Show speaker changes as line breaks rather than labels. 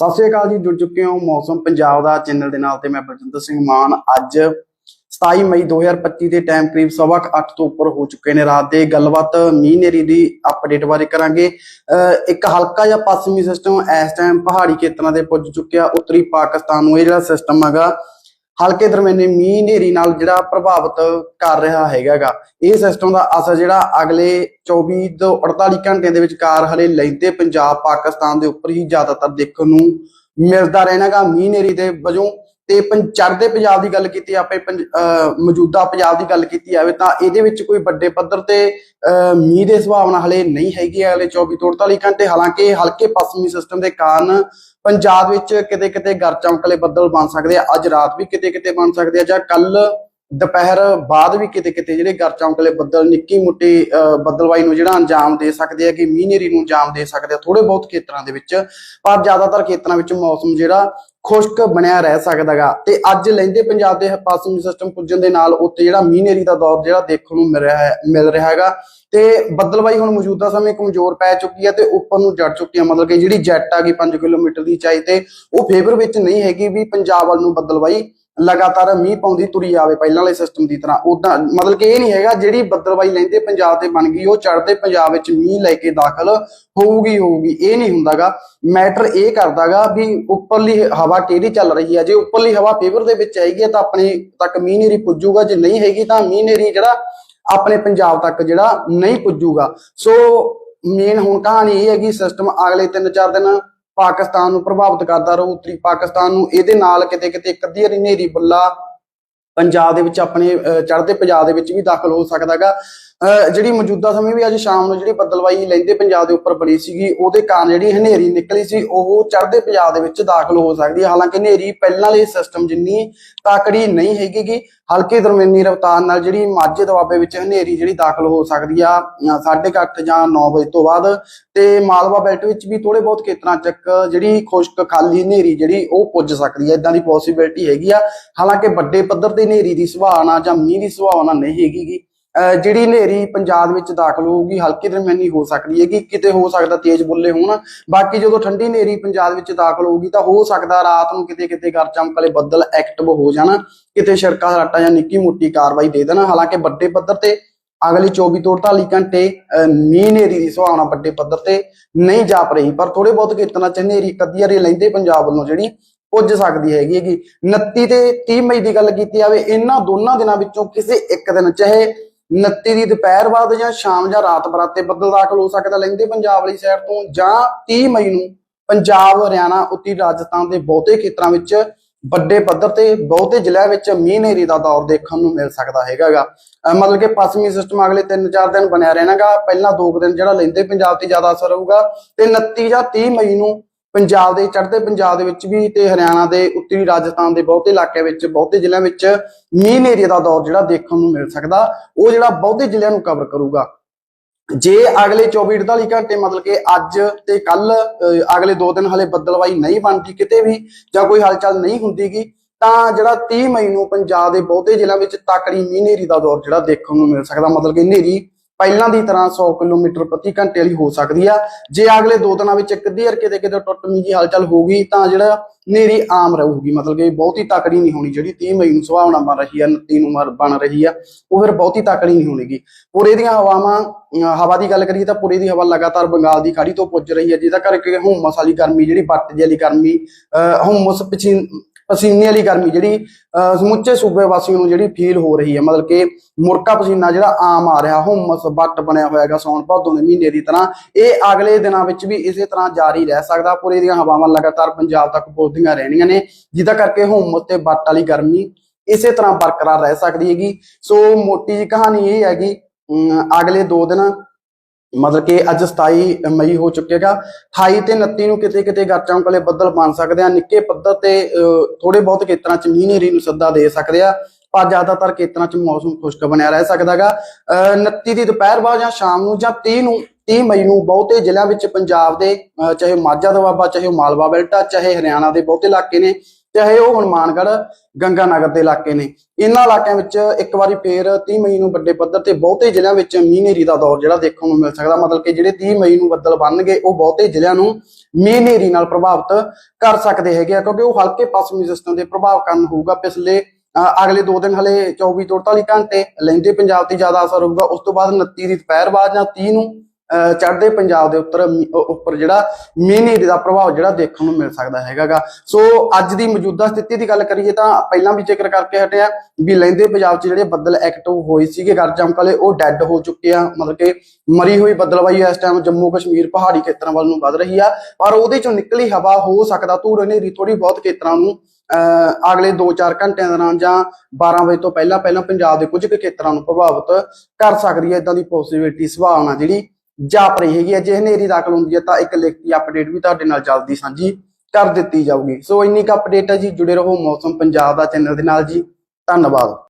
ਸਤਿ ਸ਼੍ਰੀ ਅਕਾਲ ਜੀ, ਜੁੜ ਚੁੱਕੇ ਹੋ ਮੌਸਮ ਪੰਜਾਬ ਦਾ ਚੈਨਲ ਦੇ ਨਾਲ ਤੇ ਮੈਂ ਬਲਜਿੰਦਰ ਸਿੰਘ ਮਾਨ। ਅੱਜ 27 ਮਈ 2025 ਦੇ ਟਾਈਮ ਕਰੀਬ ਸਵਾ ਕੁ ਅੱਠ ਤੋਂ ਉੱਪਰ ਹੋ ਚੁੱਕੇ ਨੇ ਰਾਤ ਦੇ। ਗੱਲਬਾਤ ਮੀਂਹ ਨੇਰੀ ਦੀ ਅਪਡੇਟ ਬਾਰੇ ਕਰਾਂਗੇ। ਅਹ ਇੱਕ ਹਲਕਾ ਜਿਹਾ ਪੱਛਮੀ ਸਿਸਟਮ ਇਸ ਟਾਈਮ ਪਹਾੜੀ ਖੇਤਰਾਂ ਦੇ ਪੁੱਜ ਚੁੱਕਿਆ। ਉੱਤਰੀ ਪਾਕਿਸਤਾਨ ਨੂੰ ਇਹ ਜਿਹੜਾ ਸਿਸਟਮ ਹੈਗਾ ਹਲਕੇ ਦਰਮਿਆਨੇ ਮੀਂਹ ਹਨੇਰੀ ਨਾਲ ਜਿਹੜਾ ਪ੍ਰਭਾਵਿਤ ਕਰ ਰਿਹਾ ਹੈਗਾਗਾ। ਇਹ ਸਿਸਟਮ ਦਾ ਅਸਰ ਜਿਹੜਾ ਅਗਲੇ 24 ਤੋਂ 48 ਘੰਟਿਆਂ ਦੇ ਵਿਚਕਾਰ ਹਲੇ ਲੈਂਦੇ ਪੰਜਾਬ, ਪਾਕਿਸਤਾਨ ਦੇ ਉੱਪਰ ਹੀ ਜ਼ਿਆਦਾਤਰ ਦੇਖਣ ਨੂੰ ਮਿਲਦਾ ਰਹਿਣਾਗਾ। ਮੀਂਹ ਹਨੇਰੀ ਦੇ ਵਜੋਂ ਤੇ ਪੰ- ਚੜ੍ਹਦੇ ਪੰਜਾਬ ਦੀ ਗੱਲ ਕੀਤੀ, ਆਪੇ ਪੰਜ- ਅਹ ਮੌਜੂਦਾ ਪੰਜਾਬ ਦੀ ਗੱਲ ਕੀਤੀ ਜਾਵੇ ਤਾਂ ਇਹਦੇ ਵਿੱਚ ਕੋਈ ਵੱਡੇ ਪੱਧਰ ਤੇ, ਅਹ ਮੀਂਹ ਦੇ ਸੰਭਾਵਨਾ ਹਲੇ ਨਹੀਂ ਹੈਗੀ ਅਗਲੇ 24 ਤੋਂ 48 ਘੰਟੇ। ਹਾਲਾਂਕਿ ਹਲਕੇ ਪੱਛਮੀ ਸਿਸਟਮ ਦੇ ਕਾਰਨ ਪੰਜਾਬ ਵਿੱਚ ਕਿਤੇ ਕਿਤੇ ਗਰ ਚਮਕਲੇ ਬੱਦਲ ਬਣ ਸਕਦੇ ਆ, ਅੱਜ ਰਾਤ ਵੀ ਕਿਤੇ ਕਿਤੇ ਬਣ ਸਕਦੇ ਆ, ਜਾਂ ਕੱਲ ਦੁਪਹਿਰ ਬਾਅਦ ਵੀ ਕਿਤੇ ਕਿਤੇ ਜਿਹੜੇ ਗਰ ਚਮਕਲੇ ਬੱਦਲ, ਨਿੱਕੀ ਮੁੱਟੀ ਬੱਦਲਵਾਈ ਨੂੰ ਜਿਹੜਾ ਅੰਜਾਮ ਦੇ ਸਕਦੇ ਆ ਕਿ ਮੀਂਹ ਨੇਰੀ ਨੂੰ ਅੰਜਾਮ ਦੇ ਸਕਦੇ ਆ ਥੋੜੇ ਬਹੁਤ ਖੇਤਰਾਂ ਦੇ ਵਿੱਚ। ਪਰ ਜ਼ਿਆਦਾਤਰ ਖੇਤਰਾਂ ਵਿੱਚ ਮੌਸਮ ਜਿਹੜਾ ਖੁਸ਼ਕ ਬਣਿਆ ਰਹਿ ਸਕਦਾਗਾ ਤੇ ਅੱਜ ਲੈਂਦੇ ਪੰਜਾਬ ਦੇ ਪੱਛਮੀ ਸਿਸਟਮ ਪੁੱਜਣ ਦੇ ਨਾਲ ਉੱਤੇ ਜਿਹੜਾ ਮੀਂਹ ਨੇਰੀ ਦਾ ਦੌਰ ਜਿਹੜਾ ਦੇਖਣ ਨੂੰ ਮਿਲ ਰਿਹਾ ਹੈ, ਮਿਲ ਰਿਹਾ ਹੈਗਾ। ਤੇ ਬੱਦਲਵਾਈ ਹੁਣ ਮੌਜੂਦਾ ਸਮੇਂ ਕਮਜ਼ੋਰ ਪੈ ਚੁੱਕੀ ਹੈ ਤੇ ਉੱਪਰ ਨੂੰ ਜੜ ਚੁੱਕੀ ਹੈ। ਮਤਲਬ ਕਿ ਜਿਹੜੀ ਜੈਟ ਆ ਗਈ 5 ਕਿਲੋਮੀਟਰ ਦੀ ਚਾਈ ਤੇ, ਉਹ ਫੇਵਰ ਵਿੱਚ ਨਹੀਂ ਹੈਗੀ ਵੀ ਪੰਜਾਬ ਵੱਲ ਨੂੰ ਬੱਦਲਵਾਈ ਲਗਾਤਾਰ ਮੀਂਹ ਪਾਉਂਦੀ ਤੁਰੀ ਆਵੇ ਪਹਿਲਾਂ ਵਾਲੇ ਸਿਸਟਮ ਦੀ ਤਰ੍ਹਾਂ। ਉਦਾਂ ਮਤਲਬ ਕਿ ਇਹ ਨਹੀਂ ਹੈਗਾ, ਜਿਹੜੀ ਬੱਦਲਵਾਈ ਲੈਂਦੇ ਪੰਜਾਬ ਤੇ ਬਣ ਗਈ, ਉਹ ਚੜ੍ਹਦੇ ਪੰਜਾਬ ਵਿੱਚ ਮੀਂਹ ਲੈ ਕੇ ਦਾਖਲ ਹੋਊਗੀ ਹੋਊਗੀ। ਇਹ ਨਹੀਂ ਹੁੰਦਾਗਾ। ਮੈਟਰ ਇਹ ਕਰਦਾਗਾ ਵੀ ਉੱਪਰਲੀ ਹਵਾ ਕਿਹੜੀ ਚੱਲ ਰਹੀ ਹੈ ਜੇ ਉੱਪਰਲੀ ਹਵਾ ਫੇਵਰ ਦੇ ਵਿੱਚ ਆਏਗੀ, ਤਾਂ ਆਪਣੇ ਤੱਕ ਮੀਂਹ ਨੇਰੀ ਪੁੱਜੂਗਾ। ਜੇ ਨਹੀਂ ਹੈਗੀ, ਤਾਂ ਮੀਂਹ ਨੇਰੀ ਜਿਹੜਾ ਆਪਣੇ ਪੰਜਾਬ ਤੱਕ ਜਿਹੜਾ ਨਹੀਂ ਪੁੱਜੂਗਾ। ਸੋ ਮੇਨ ਹੁਣ ਕਹਾਣੀ ਇਹ ਹੈਗੀ ਸਿਸਟਮ ਅਗਲੇ 3-4 ਦਿਨ ਪਾਕਿਸਤਾਨ ਨੂੰ ਪ੍ਰਭਾਵਿਤ ਕਰਦਾ ਰਹੂ ਉੱਤਰੀ ਪਾਕਿਸਤਾਨ ਨੂੰ ਇਹਦੇ ਨਾਲ ਕਿਤੇ ਕਿਤੇ ਇੱਕ ਅੱਧੀ ਹਨੇਰੀ ਬੱਲਾ ਪੰਜਾਬ ਦੇ ਵਿੱਚ ਆਪਣੇ ਅਹ, ਚੜ੍ਹਦੇ ਪੰਜਾਬ ਦੇ ਵਿੱਚ ਵੀ ਦਾਖਲ ਹੋ ਸਕਦਾਗਾ ਜਿਹੜੀ ਮੌਜੂਦਾ ਸਮੇਂ ਵੀ ਅੱਜ ਸ਼ਾਮ ਨੂੰ ਜਿਹੜੀ ਬੱਦਲਵਾਈ ਲੈਂਦੇ ਪੰਜਾਬ ਦੇ ਉੱਪਰ ਬਣੀ ਸੀਗੀ, ਉਹਦੇ ਕਾਰਨ ਜਿਹੜੀ ਹਨੇਰੀ ਨਿਕਲੀ ਸੀ, ਉਹ ਚੜ੍ਹਦੇ ਪੰਜਾਬ ਦੇ ਵਿੱਚ ਦਾਖਲ ਹੋ ਸਕਦੀ ਹੈ। ਹਾਲਾਂਕਿ ਹਨੇਰੀ ਪਹਿਲਾਂ ਵਾਲੇ ਸਿਸਟਮ ਜਿੰਨੀ ਤਾਕੜੀ ਨਹੀਂ ਹੈਗੀਗੀ, ਹਲਕੀ ਦਰਮਿਆਨੀ ਰਫ਼ਤਾਰ ਨਾਲ ਜਿਹੜੀ ਮਾਝੇ ਦੁਆਬੇ ਵਿੱਚ ਹਨੇਰੀ ਜਿਹੜੀ ਦਾਖਲ ਹੋ ਸਕਦੀ ਆ 8:30 ਜਾਂ 9 ਵਜੇ ਤੋਂ ਬਾਅਦ। ਤੇ ਮਾਲਵਾ ਬੈਲਟ ਵਿੱਚ ਵੀ ਥੋੜੇ ਬਹੁਤ ਖੇਤਰਾਂ ਚੱਕ ਜਿਹੜੀ ਖੁਸ਼ਕ ਖਾਲੀ ਹਨੇਰੀ ਜਿਹੜੀ ਉਹ ਪੁੱਜ ਸਕਦੀ ਹੈ। ਇਦਾਂ ਦੀ ਪੋਸਿਬਿਲਿਟੀ ਹੈਗੀ ਆ। ਹਾਲਾਂਕਿ ਵੱਡੇ ਪੱਧਰ ਤੇ ਹਨੇਰੀ ਦੀ ਸੰਭਾਵਨਾ ਜਾਂ ਮੀਂਹ ਦੀ ਸੰਭਾਵਨਾ ਨਹੀਂ ਹੈਗੀਗੀ। ਜਿਹੜੀ ਹਨੇਰੀ ਪੰਜਾਬ ਵਿੱਚ ਦਾਖਲ ਹੋਊਗੀ ਹਲਕੀ ਦਰਮਿਆਨੀ ਹੋ ਸਕਦੀ ਹੈ ਕਿ ਕਿਤੇ ਹੋ ਸਕਦਾ ਤੇਜ਼ ਬੁੱਲੇ ਹੋਣ। ਬਾਕੀ ਜਦੋਂ ਠੰਡੀ ਹਨੇਰੀ ਪੰਜਾਬ ਵਿੱਚ ਦਾਖਲ ਹੋਊਗੀ ਤਾਂ ਹੋ ਸਕਦਾ ਰਾਤ ਨੂੰ ਕਿਤੇ ਕਿਤੇ ਗਰ ਚਮਕਲੇ ਬੱਦਲ ਐਕਟਿਵ ਹੋ ਜਾਣ ਕਿਤੇ ਸੜਕਾਂ ਸਰਾਟਾਂ ਜਾਂ ਨਿੱਕੀ ਮੋਟੀ ਕਾਰਵਾਈ ਦੇ ਦੇਣ। ਹਾਲਾਂਕਿ ਵੱਡੇ ਪੱਧਰ ਤੇ ਅਗਲੇ 24 ਤੋਂ 48 ਘੰਟੇ ਅਹ, ਮੀਂਹ ਹਨੇਰੀ ਦੀ ਸੰਭਾਵਨਾ ਵੱਡੇ ਪੱਧਰ ਤੇ ਨਹੀਂ ਜਾਪ ਰਹੀ ਪਰ ਥੋੜੇ ਬਹੁਤ ਖੇਤਰਾਂ 'ਚ ਹਨੇਰੀ ਕਦੀ ਹਰੇ ਲੈਂਦੇ ਪੰਜਾਬ ਵੱਲੋਂ ਜਿਹੜੀ ਪੁੱਜ ਸਕਦੀ ਹੈਗੀ ਹੈਗੀ। 29 ਤੇ 30 ਮਈ ਦੀ ਗੱਲ ਕੀਤੀ ਜਾਵੇ ਇਹਨਾਂ ਦੋਨਾਂ ਦਿਨਾਂ ਵਿੱਚੋਂ ਕਿਸੇ ਇੱਕ ਦਿਨ ਚਾਹੇ 29 ਦੀ ਦੁਪਹਿਰ ਬਾਅਦ ਜਾਂ ਸ਼ਾਮ ਜਾਂ ਰਾਤ ਬਰਾਤੇ ਬੱਦਲ ਦਾਖਲ ਹੋ ਸਕਦਾ, ਲੈਂਦੇ ਪੰਜਾਬ ਵਾਲੀ ਸਾਈਡ ਤੋਂ ਜਾਂ 30 ਮਈ ਨੂੰ ਪੰਜਾਬ, ਹਰਿਆਣਾ ਉੱਤਰੀ ਰਾਜਸਥਾਨ ਦੇ ਬਹੁਤੇ ਖੇਤਰਾਂ ਵਿੱਚ ਵੱਡੇ ਪੱਧਰ ਤੇ ਬਹੁਤੇ ਜ਼ਿਲ੍ਹਿਆਂ ਵਿੱਚ ਮੀਂਹ ਹਨੇਰੀ ਦਾ ਦੌਰ ਦੇਖਣ ਨੂੰ ਮਿਲ ਸਕਦਾ ਹੈਗਾਗਾ। ਅਹ ਮਤਲਬ ਕਿ ਪੱਛਮੀ ਸਿਸਟਮ ਅਗਲੇ 3-4 ਦਿਨ ਬਣਿਆ ਰਹਿਣਾਗਾ। ਪਹਿਲਾਂ ਦੋ ਕੁ ਦਿਨ ਜਿਹੜਾ ਲੈਂਦੇ ਪੰਜਾਬ ਤੇ ਜ਼ਿਆਦਾ ਅਸਰ ਹੋਊਗਾ ਤੇ 29 ਜਾਂ 30 ਮਈ ਨੂੰ ਪੰਜਾਬ ਦੇ ਚੜ੍ਹਦੇ ਪੰਜਾਬ ਦੇ ਵਿੱਚ ਵੀ ਤੇ ਹਰਿਆਣਾ ਦੇ ਉੱਤਰੀ ਰਾਜਸਥਾਨ ਦੇ ਬਹੁਤੇ ਇਲਾਕਿਆਂ ਵਿੱਚ, ਬਹੁਤੇ ਜ਼ਿਲ੍ਹਿਆਂ ਵਿੱਚ ਮੀਂਹ ਹਨੇਰੀ ਦਾ ਦੌਰ ਜਿਹੜਾ ਦੇਖਣ ਨੂੰ ਮਿਲ ਸਕਦਾ, ਉਹ ਜਿਹੜਾ ਬਹੁਤੇ ਜ਼ਿਲ੍ਹਿਆਂ ਨੂੰ ਕਵਰ ਕਰੂਗਾ। ਜੇ ਅਗਲੇ 24 48 ਘੰਟੇ ਮਤਲਬ ਕਿ ਅੱਜ ਤੇ ਕੱਲ ਅਗਲੇ 2 ਦਿਨ ਹਲੇ ਬੱਦਲਵਾਈ ਨਹੀਂ ਬਣਦੀ ਕਿਤੇ ਵੀ ਜਾਂ ਕੋਈ ਹਲਚਲ ਨਹੀਂ ਹੁੰਦੀਗੀ, ਤਾਂ ਜਿਹੜਾ 30 ਮਈ ਨੂੰ ਪੰਜਾਬ ਦੇ ਬਹੁਤੇ ਜ਼ਿਲ੍ਹਿਆਂ ਵਿੱਚ ਤਕੜੀ ਮੀਂਹ ਹਨੇਰੀ ਦਾ ਦੌਰ ਜਿਹੜਾ ਦੇਖਣ ਨੂੰ ਮਿਲ ਸਕਦਾ, ਮਤਲਬ ਕਿ ਹਨੇਰੀ ਪਹਿਲਾਂ ਦੀ ਤਰ੍ਹਾਂ 100 ਕਿਲੋਮੀਟਰ ਪ੍ਰਤੀ ਘੰਟੇ ਵਾਲੀ ਹੋ ਸਕਦੀ ਆ। ਜੇ ਅਗਲੇ ਦੋ ਦਿਨਾਂ ਵਿੱਚ ਇੱਕ ਅੱਧੀ ਕਿਤੇ ਕਿਤੇ ਟੁੱਟਵੀਂ ਜੀ ਹਲਚਲ ਹੋਊਗੀ, ਤਾਂ ਜਿਹੜਾ ਹਨੇਰੀ ਆਮ ਰਹੂਗੀ। ਮਤਲਬ ਕਿ ਬਹੁਤੀ ਤਕੜੀ ਨਹੀਂ ਹੋਣੀ, ਜਿਹੜੀ 30 ਮਈ ਨੂੰ ਸੁਭਾਵਨਾ ਬਣ ਰਹੀ ਆ 29 ਨੂੰ ਬਣ ਰਹੀ ਆ, ਉਹ ਫਿਰ ਬਹੁਤੀ ਤਕੜੀ ਨਹੀਂ ਹੋਣੀਗੀ। ਪੂਰੇ ਦੀਆਂ ਹਵਾਵਾਂ ਹਵਾ ਦੀ ਗੱਲ ਕਰੀਏ ਤਾਂ ਪੂਰੇ ਦੀ ਹਵਾ ਲਗਾਤਾਰ ਬੰਗਾਲ ਦੀ ਖਾੜੀ ਤੋਂ ਪੁੱਜ ਰਹੀ ਹੈ ਜਿਹਦਾ ਕਰਕੇ ਹੁਮਸ ਵਾਲੀ ਗਰਮੀ, ਜਿਹੜੀ ਬੱਟ ਜਿਹੀ ਵਾਲੀ ਗਰਮੀ, ਅਹ ਹੁਮਸ ਪਸੀਨ ਪਸੀਨੇ ਵਾਲੀ ਗਰਮੀ ਜਿਹੜੀ ਅਹ ਸਮੁੱਚੇ ਸੂਬੇ ਵਾਸੀਆਂ ਨੂੰ ਜਿਹੜੀ ਫੀਲ ਹੋ ਰਹੀ ਹੈ ਮਤਲਬ ਕਿ ਮੁਰਕਾ ਪਸੀਨਾ ਜਿਹੜਾ ਆਮ ਆ ਰਿਹਾ ਹੁਮਸ ਵੱਟ ਬਣਿਆ ਹੋਇਆ ਹੈਗਾ ਸੌਣ ਭਾਦੋਂ ਦੇ ਮਹੀਨੇ ਦੀ ਤਰ੍ਹਾਂ ਇਹ ਅਗਲੇ ਦਿਨਾਂ ਵਿੱਚ ਵੀ ਇਸੇ ਤਰ੍ਹਾਂ ਜਾਰੀ ਰਹਿ ਸਕਦਾ ਪੂਰੇ ਦੀਆਂ ਹਵਾਵਾਂ ਲਗਾਤਾਰ ਪੰਜਾਬ ਤੱਕ ਪਹੁੰਚਦੀਆਂ ਰਹਿਣੀਆਂ ਨੇ ਜਿਹਦਾ ਕਰਕੇ ਹੁਮਸ ਤੇ ਵੱਟ ਵਾਲੀ ਗਰਮੀ ਇਸੇ ਤਰ੍ਹਾਂ ਬਰਕਰਾਰ ਰਹਿ ਸਕਦੀ ਹੈਗੀ। ਸੋ ਮੋਟੀ ਜੀ ਕਹਾਣੀ ਇਹ ਹੈਗੀ ਅਮ, ਅਗਲੇ 2 ਦਿਨ ਮਤਲਬ ਕਿ ਅੱਜ 27 ਮਈ ਹੋ ਚੁੱਕੇਗਾ 28 ਤੇ 29 ਨੂੰ ਕਿਤੇ ਕਿਤੇ ਗਰਚਾਂ ਕੋਲੇ ਬੱਦਲ ਬਣ ਸਕਦੇ ਆ। ਨਿੱਕੇ ਪੱਧਰ ਤੇ ਥੋੜੇ ਬਹੁਤ ਖੇਤਰਾਂ 'ਚ ਮੀਂਹ ਨੇਰੀ ਨੂੰ ਸੱਦਾ ਦੇ ਸਕਦੇ ਆ। ਪਰ ਜ਼ਿਆਦਾਤਰ ਖੇਤਰਾਂ 'ਚ ਮੌਸਮ ਖੁਸ਼ਕ ਬਣਿਆ ਰਹਿ ਸਕਦਾਗਾ 29 ਦੀ ਦੁਪਹਿਰ ਬਾਅਦ ਜਾਂ ਸ਼ਾਮ ਨੂੰ ਜਾਂ 30 ਨੂੰ 30 ਮਈ ਨੂੰ ਬਹੁਤੇ ਜ਼ਿਲ੍ਹਿਆਂ ਵਿੱਚ ਪੰਜਾਬ ਦੇ, ਅਹ, ਚਾਹੇ ਮਾਝਾ ਦੁਆਬਾ ਚਾਹੇ ਮਾਲਵਾ ਬੈਲਟਾ ਚਾਹੇ ਹਰਿਆਣਾ ਦੇ ਬਹੁਤੇ ਇਲਾਕੇ ਨੇ ਚਾਹੇ ਉਹ ਹੁਣ ਮਾਨਗੜ ਗੰਗਾ ਨਗਰ ਦੇ ਇਲਾਕੇ ਨੇ। ਇਹਨਾਂ ਇਲਾਕਿਆਂ ਵਿੱਚ ਇੱਕ ਵਾਰੀ ਫੇਰ 30 ਮਈ ਨੂੰ ਵੱਡੇ ਪੱਧਰ ਤੇ ਬਹੁਤੇ ਜ਼ਿਲ੍ਹਿਆਂ ਵਿੱਚ ਮੀਂਹ ਹਨੇਰੀ ਦਾ ਦੌਰ ਜਿਹੜਾ ਦੇਖਣ ਨੂੰ ਮਿਲ ਸਕਦਾ। ਮਤਲਬ ਕਿ ਜਿਹੜੇ 30 ਮਈ ਨੂੰ ਬੱਦਲ ਬਣਨਗੇ, ਉਹ ਬਹੁਤੇ ਜ਼ਿਲ੍ਹਿਆਂ ਨੂੰ ਮੀਂਹ ਹਨੇਰੀ ਨਾਲ ਪ੍ਰਭਾਵਿਤ ਕਰ ਸਕਦੇ ਹੈਗੇ ਆ, ਕਿਉਂਕਿ ਉਹ ਹਲਕੇ ਪੱਛਮੀ ਸਿਸਟਮ ਦੇ ਪ੍ਰਭਾਵ ਕਾਰਨ ਹੋਊਗਾ। ਪਿਛਲੇ ਅਗਲੇ 2 ਦਿਨ ਹਲੇ 24 ਤੋਂ 48 ਘੰਟੇ ਲੈਂਦੇ ਪੰਜਾਬ ਤੇ ਜ਼ਿਆਦਾ ਅਸਰ ਹੋਊਗਾ। ਉਸ ਤੋਂ ਬਾਅਦ 29 ਦੀ ਦੁਪਹਿਰ ਬਾਅਦ ਜਾਂ 30 ਨੂੰ ਚੜ੍ਹਦੇ ਪੰਜਾਬ ਦੇ ਉੱਤਰ ਉੱਪਰ ਜਿਹੜਾ ਮੀਂਹ ਹਨੇਰੀ ਦਾ ਪ੍ਰਭਾਵ ਜਿਹੜਾ ਦੇਖਣ ਨੂੰ ਮਿਲ ਸਕਦਾ ਹੈਗਾਗਾ। ਸੋ ਅੱਜ ਦੀ ਮੌਜੂਦਾ ਸਥਿਤੀ ਦੀ ਗੱਲ ਕਰੀਏ ਤਾਂ ਪਹਿਲਾਂ ਵੀ ਜ਼ਿਕਰ ਕਰਕੇ ਹਟਿਆ ਵੀ ਲੈਂਦੇ ਪੰਜਾਬ 'ਚ ਜਿਹੜੇ ਬੱਦਲ ਐਕਟਿਵ ਹੋਏ ਸੀਗੇ ਗਰਜਮ ਵਾਲੇ, ਉਹ ਡੈੱਡ ਹੋ ਚੁੱਕੇ ਆ, ਮਤਲਬ ਕਿ ਮਰੀ ਹੋਈ ਬੱਦਲਵਾਈ ਇਸ ਟਾਈਮ ਜੰਮੂ ਕਸ਼ਮੀਰ ਪਹਾੜੀ ਖੇਤਰਾਂ ਵੱਲ ਨੂੰ ਵੱਧ ਰਹੀ ਆ। ਪਰ ਉਹਦੇ ਚੋਂ ਨਿਕਲੀ ਹਵਾ ਹੋ ਸਕਦਾ, ਧੂੜ ਹਨੇਰੀ ਥੋੜੀ ਬਹੁਤ ਖੇਤਰਾਂ ਨੂੰ, ਅਹ ਅਗਲੇ 2-4 ਘੰਟਿਆਂ ਦੌਰਾਨ ਜਾਂ 12 ਵਜੇ ਤੋਂ ਪਹਿਲਾਂ ਪਹਿਲਾਂ ਪੰਜਾਬ ਦੇ ਕੁਝ ਕੁ ਖੇਤਰਾਂ ਨੂੰ ਪ੍ਰਭਾਵਿਤ ਕਰ ਸਕਦੀ ਹੈ ਇਦਾਂ ਦੀ ਪੋਸਿਬਿਲਿਟੀ ਸੰਭਾਵਨਾ ਜਿਹੜੀ ਜਾਪ ਰਹੀ ਹੈਗੀ ਹੈ, ਜੇ ਹਨੇਰੀ ਦਾਖਲ ਹੁੰਦੀ ਹੈ ਤਾਂ ਇੱਕ ਲਿਖਤੀ ਅਪਡੇਟ ਵੀ ਤੁਹਾਡੇ ਨਾਲ ਜਲਦੀ ਸਾਂਝੀ ਕਰ ਦਿੱਤੀ ਜਾਊਗੀ। ਸੋ ਇੰਨੀ ਕੁ ਅਪਡੇਟ ਹੈ ਜੀ, ਜੁੜੇ ਰਹੋ ਮੌਸਮ ਪੰਜਾਬ ਦਾ ਚੈਨਲ ਦੇ ਨਾਲ ਜੀ। ਧੰਨਵਾਦ।